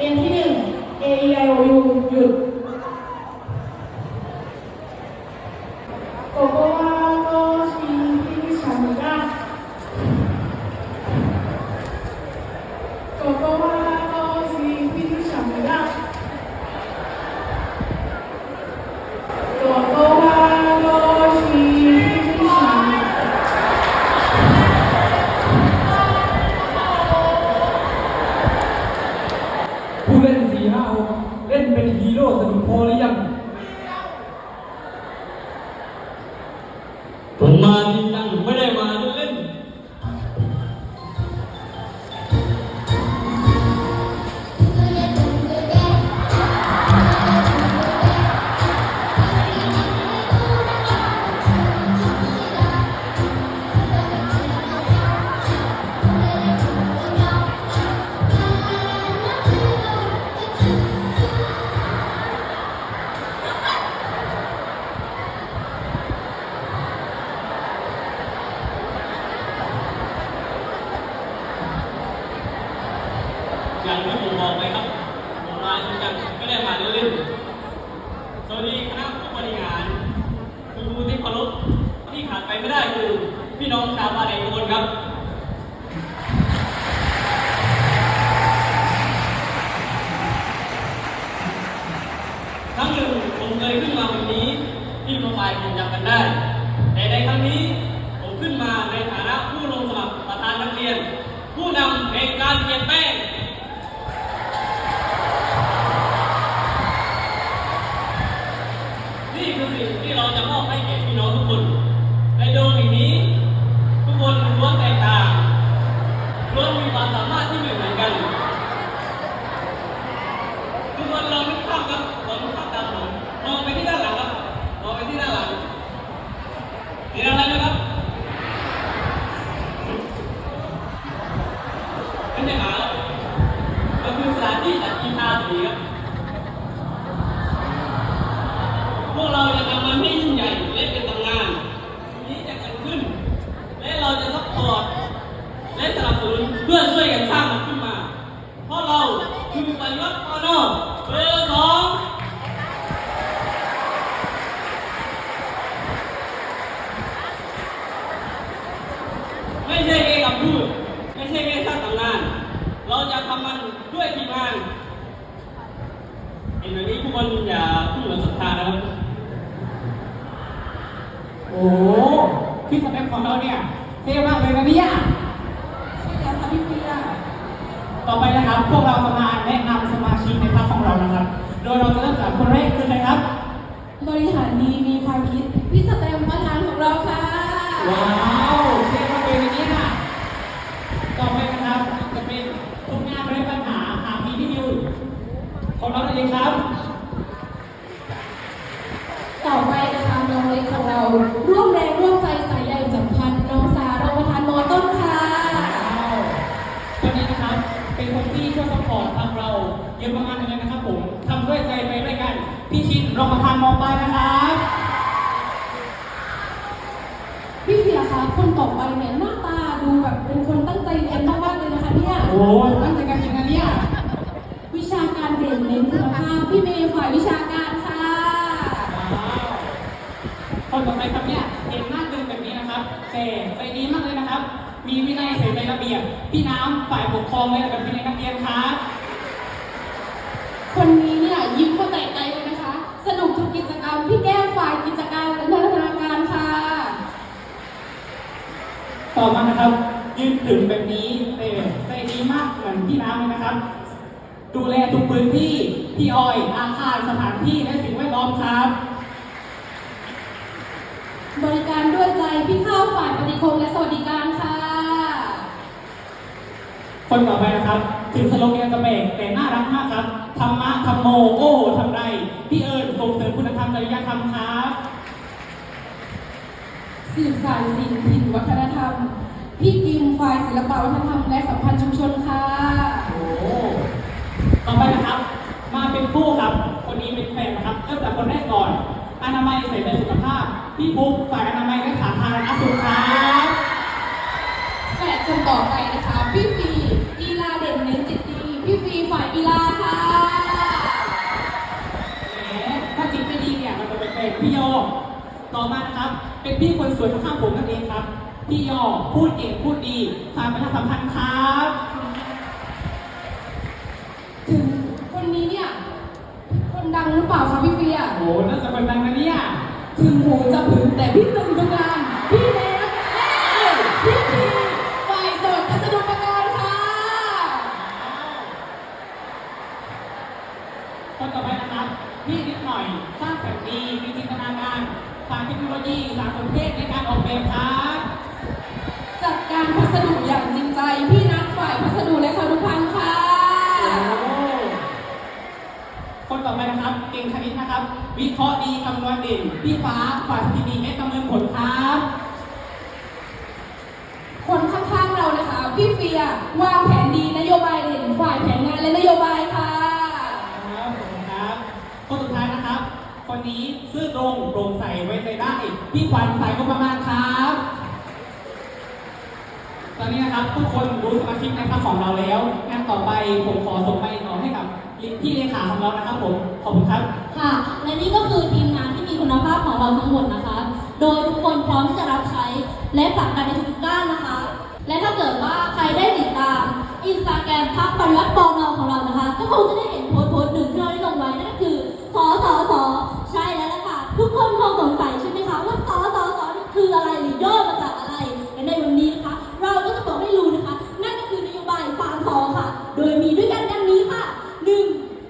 เก อย่งที่ผมบอกไปครับผมมาจริงจังไม่ได้มาเล่นๆสวัสดีคณะผู้บริหารคุณครูที่เคารพที่ขาดไปไม่ได้คือพี่น้องชาวบ้านเอกคนครับครั้งหนึ่งผมเคยขึ้นมาวันนี้ที่โปรไฟล์ผมจำกันได้ แต่ในครั้งนี้ผมขึ้นมาในฐานะผู้ลงสมัครประธานนักเรียน ผู้นำในการเปลี่ยนแปลง นี่คือสิ่งที่เราจะมอบให้แก่พี่น้องทุกคน ในโดมแห่งนี้ ทุกคนล้วนแตกต่างล้วนมีความสามารถที่ไม่เหมือนกัน ทุกคนลองนึกภาพครับลองนึกภาพตามผมมองไปที่ด้านหลังครับมองไปที่ด้านหลังเห็นอะไรไหมครับเป็นยังไงครับมันคือสถานที่จัดกีฬาสีครับ พวกเราจะทำมันให้ยิ่งใหญ่และเป็นตำนานนี้จะเกิดขึ้น และเราจะซัพพอร์ตและสนับสนุนเพื่อช่วยกันสร้างมันขึ้นมา เพราะเราคือปฏิวัติปอนอเบอร์สองไม่ ใช่แค่คำพูดไม่ใช่แค่สร้างตำนาน เราจะทำมันด้วยทีมงานเห็นแบบนี้ทุกคนอย่าเพิ่งหมดศรัทธานะครับ โอ้โหพี่สเต็ปของเราเนี่ยเท่มากเลยนะเนี่ยใช่แล้วค่ะพี่เฟียต่อไปนะครับพวกเราจะมาแนะนำสมาชิกในพรรคของเรานะครับ โดยเราจะเริ่มจากคนแรกคือใครครับ บริหารดีมีความคิดพี่สแตมประธานของเราค่ะว้าวเท่มากเลยนะเนี่ยต่อไปนะครับ จะเป็นทุกงานไร้ปัญหาหาพีพี่นิว ของเราเองครับ ต่อไปนะคะน้องเล็กของเราร่วมแรงร่วมใจสายใยสัมพันธ์น้องสารองประธานมอต้นค่ะคนนี้นะครับเป็นคนที่ช่วยสปอร์ตทางเราเยอะมากๆเลยนะครับผมทำด้วยใจไปด้วยกันพี่ชินรองประธานมอปลายนะครับพี่เฟียคะคนต่อไปเนี่ยหน้าตาดูแบบเป็นคนตั้งใจเรียนมากๆเลยนะคะเนี่ยโอ้ยตั้งใจกันจริงนะเนี่ย วิชาการเด่นเน้นคุณภา พพี่เมย์ฝ่ายวิชาการค่ะว้าวคนต่อไปครับเนี่ยเห็นหน้าตึงแบบนี้นะครับแต่ใจดีมากเลยนะครับ มีวินัยใส่ใจระเบียบพี่น้ำฝ่ายปกครองเลยกับพี่ในยนักเรียนครับคนนี้เนี่ยยิ้มมาแต่ไกลเลยนะคะ สนุกทุกกิจกรรมพี่แก้มฝ่ายกิจการและพัฒนาการค่ะ ต่อมานะครับยืนถึงแบบนี้แต่ใจดีมากเหมือนพี่น้ำเลยนะครับ ดูแลทุกพื้นที่ พี่ออย อาคารสถานที่และสิ่งแวดล้อมครับ บริการด้วยใจพี่ข้าวฝ่ายปฏิคมและสวัสดิการค่ะ คนต่อไปนะครับถึงสโลแกนจะแบกแต่น่ารักมากครับธรรมะธรรมโมโอ้ทำไรพี่เอิญส่งเสริมคุณธรรมจริยธรรมครับสื่อสารสิ่งถิ่นวัฒนธรรม พี่กิมฝ่ายศิลปวัฒนธรรมและสัมพันธ์ คนแรกก่อน อนามัยใส่ใจสุขภาพ พี่ปุ๊กฝ่ายอนามัยและขาทางอสุขครับแปดคนต่อไปนะคะ พี่ฟีอีลาเด่นเน้นจิตดี พี่ฟีฝ่ายอีลาค่ะแหมถ้าจิตไม่ดีเนี่ยมันจะเป็นเป็นพี่โยต่อมานะครับ เป็นพี่คนสวยข้างผมนั่นเองครับ พี่ยอพูดเก่งพูดดีฝากประชาสัมพันธ์ครับถึงคนนี้เนี่ย คนดังหรือเปล่าคะพี่ น่าจะเป็นดังนะเนี่ย ถึงหูจะผึ พี่ฟ้าฝ่ายสถิติและประเมินผลครับคนข้างๆเรานะคะ พี่เฟียวางแผนดีนโยบายเด่นฝ่ายแผนงานและนโยบายค่ะครับขอบคุณครับคนสุดท้ายนะครับคนนี้ซื่อตรงโปร่งใสไว้ใจได้พี่ขวัญสายงบประมาณครับ ตอนนี้นะครับทุกคนรู้สมาชิกในพรรคของเราแล้วงานต่อไปผมขอส่งไปต่อให้กับพี่เลขาของเรานะครับผมขอบคุณครับค่ะ และนี่ก็คือทีมงานที่มี คุณภาพของเราทั้งหมดนะคะ โดยทุกคนพร้อมที่จะรับใช้และผลักดันในทุกๆด้านนะคะ และถ้าเกิดว่าใครได้ติดตามอินสตาแกรมพักปริวัติปอนอของเรานะคะ ก็คงจะได้เห็นโพสต์โพสต์หนึ่งที่เราได้ลงไว้นั่นก็คือสอสอสอใช่แล้วล่ะค่ะ ทุกคนคงสงสัยใช่ไหมคะว่าสอสอสอนี่คืออะไรหรือย่อมาจากอะไรและในวันนี้นะคะ เราก็จะบอกให้รู้นะคะ นั่นก็คือนโยบายฟาร์มสอค่ะ โดยมีด้วยกันดังนี้ค่ะหนึ่ง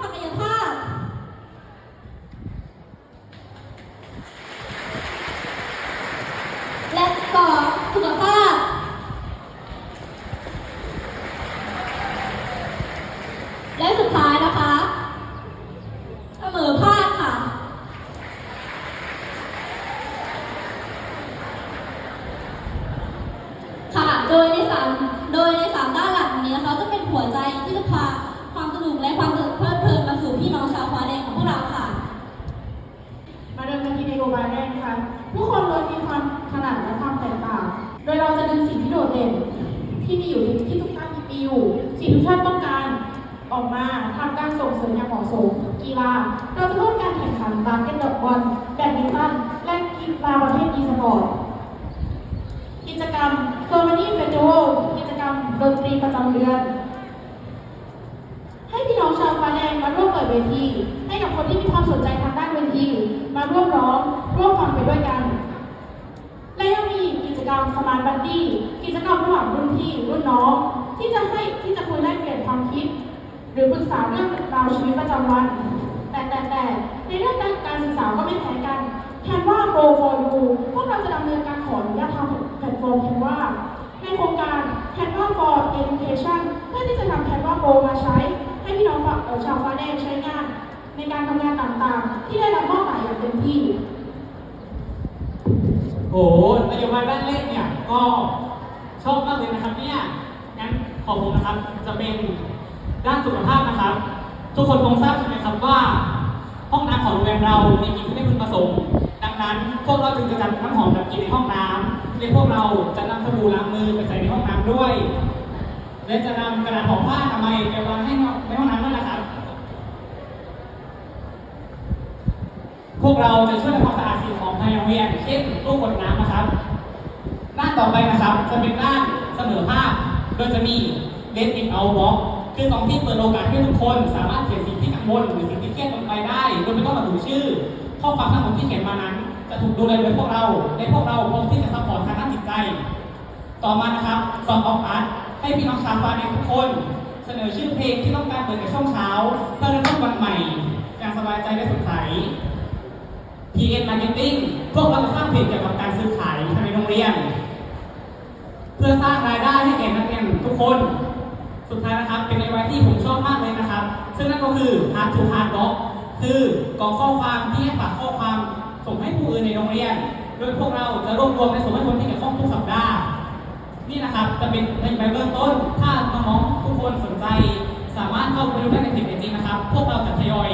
ศักยภาพ และสองสุขภาพ และสุดท้ายนะคะเสมอภาคค่ะ ค่ะ โดยใน สามโดยในสามด้านหลักนี้นะคะจะเป็นหัวใจที่จะพาความสนุกและความเพลิดเพลินมาสู่พี่น้องชาวฟ้าแดงของพวกเราค่ะ มาเริ่มกันที่นโยบายแรกนะคะผู้คนล้วนมีความถนัดและความแตกต่าง โดยเราจะดึงสิ่งที่โดดเด่น ที่มีอยู่ที่ทุกท่านมีอยู่สิ่งที่ทุกท่านต้องการออกมาทำการส่งเสริมอย่างเหมาะสมกีฬาเราจะเพิ่มการแข่งขันบาสเกตบอลแบดมินตันและกีฬาประเภทอีสปอร์ต จกรรมเทอร์มานีเฟสติวัลกิจกรรมดนตรีประจำเดือน ให้พี่น้องชาวฟ้าแดงมาร่วมเปิดเวที ให้กับคนที่มีความสนใจทางด้านเวทีมาร่วมร้อง ร่วมฟังไปด้วยกัน และยังมีกิจกรรมสมาร์ทบัดดี้กิจกรรมระหว่างรุ่นพี่รุ่นน้อง ที่จะให้ที่จะคุยแลกเปลี่ยนความคิด หรือปรึกษาเรื่องราวชีวิตประจำวัน แต่แต่แต่ในเรื่องการการศึกษาก็ไม่แพ้กัน แคนว่า Pro for You พวกเราจะดำเนินการขออนุญาตทางแพลตฟอร์มแคนว่าในโครงการ Canva for Education เพื่อที่จะนำ Canva Pro มาใช้ ให้พี่น้องชาวฟ้าแดงใช้งาน ในการทำงานต่างๆ ที่ได้รับมอบหมายอย่างเต็มที่ โอ้โหนโยบายด้านเลขเนี่ยก็ชอบมากเลยนะครับเนี่ย งั้นของผมนะครับจะเป็นด้านสุขภาพนะครับ ทุกคนคงทราบใช่ไหมครับว่า ห้องน้ำของโรงแรมเรามีกลิ่ที่ไม่พึงประสงค์ นั้นพวกเราจึงจะจัดน้ำหอมแบบกลิ่นในห้องน้ำและพวกเราจะนำสบู่ล้างมือไปใส่ในห้องน้ำด้วย และจะนำกระดาษห่อผ้าทำไมไปวางให้ในห้องน้ำด้วยนะครับ พวกเราจะช่วยทำความสะอาดสิ่งของภายในโรงเรียนเช่นตู้กดน้ำนะครับด้านต่อไปนะครับจะเป็นด้านเสมอภาคโดยจะมี Let it out box คือตรงที่เปิดโอกาสให้ทุกคนสามารถเขียนสิ่งที่กังวลหรือสิ่งที่เครียดลงไปได้ โดยไม่ต้องระบุชื่อ ข้อความทั้งหมดที่เขียนมานั้น จะถูกดูแลโดยพวกเราและพวกเราพร้อมที่จะซัพพอร์ตทางด้านจิตใจ ต่อมานะครับสอบออกอาร์ตให้พี่น้องชาวฟ้าแดงทุกคน เสนอชื่อเพลงที่ต้องการเปิดในช่วงเช้า เพื่อเริ่มต้นวันใหม่อย่างสบายใจและสดใส PN Marketing พวกเราจะสร้างเพจเกี่ยวกับการซื้อขายภายในโรงเรียน เพื่อสร้างรายได้ให้แก่นักเรียนทุกคน สุดท้ายนะครับ เป็นนโยบายที่ผมชอบมากเลยนะครับ ซึ่งนั่นก็คือ Hard to Hard Box คือกรองข้อความที่ให้ฝากข้อความ ส่งให้ผู้อื่นในโรงเรียน โดยพวกเราจะรวบรวมและส่งให้คนที่เกี่ยวข้องทุกสัปดาห์ นี่นะครับจะเป็นนโยบายเบื้องต้น ถ้าน้องๆทุกคนสนใจ สามารถเข้าไปดูได้ในเพจจริงนะครับ พวกเราจะทยอย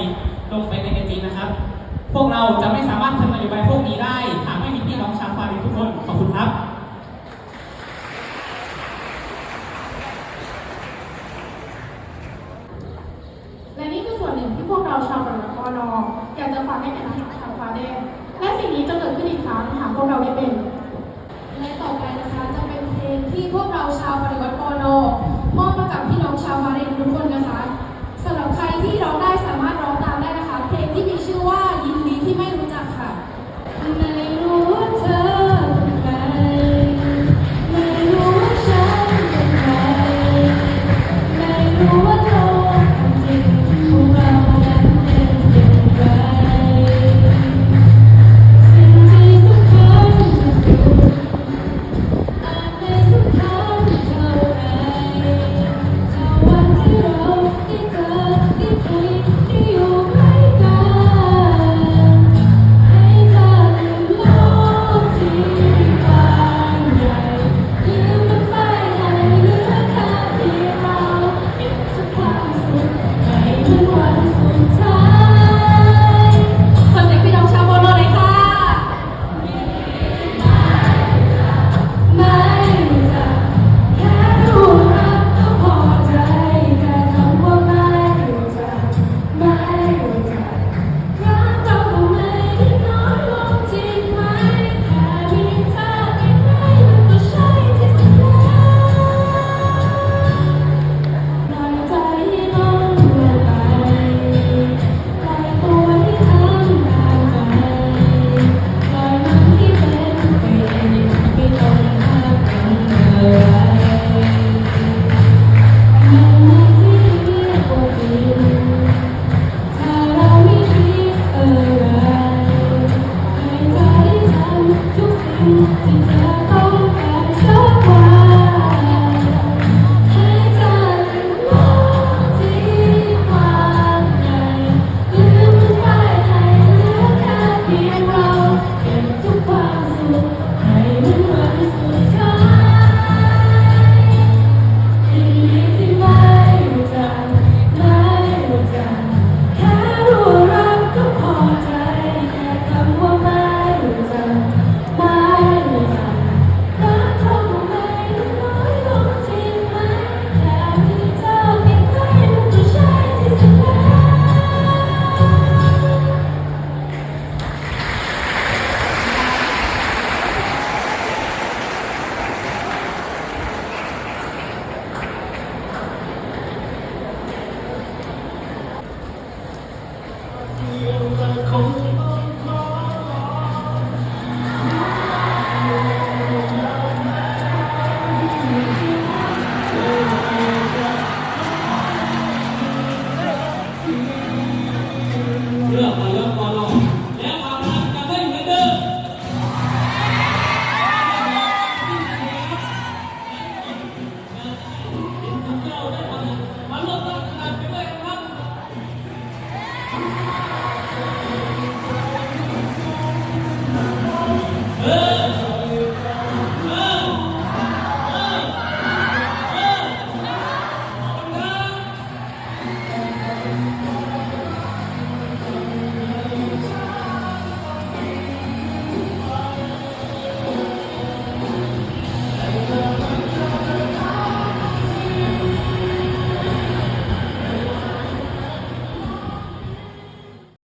ลงไปในจริงนะครับ พวกเราจะไม่สามารถทำนโยบายพวกนี้ได้ หากไม่มีพี่น้องชาวฟาร์มทุกคน ขอบคุณครับและนี่คือส่วนหนึ่งที่พวกเราชาวบัติกนอยากจะฝากให้แก่นั กชาวฟ้ 네.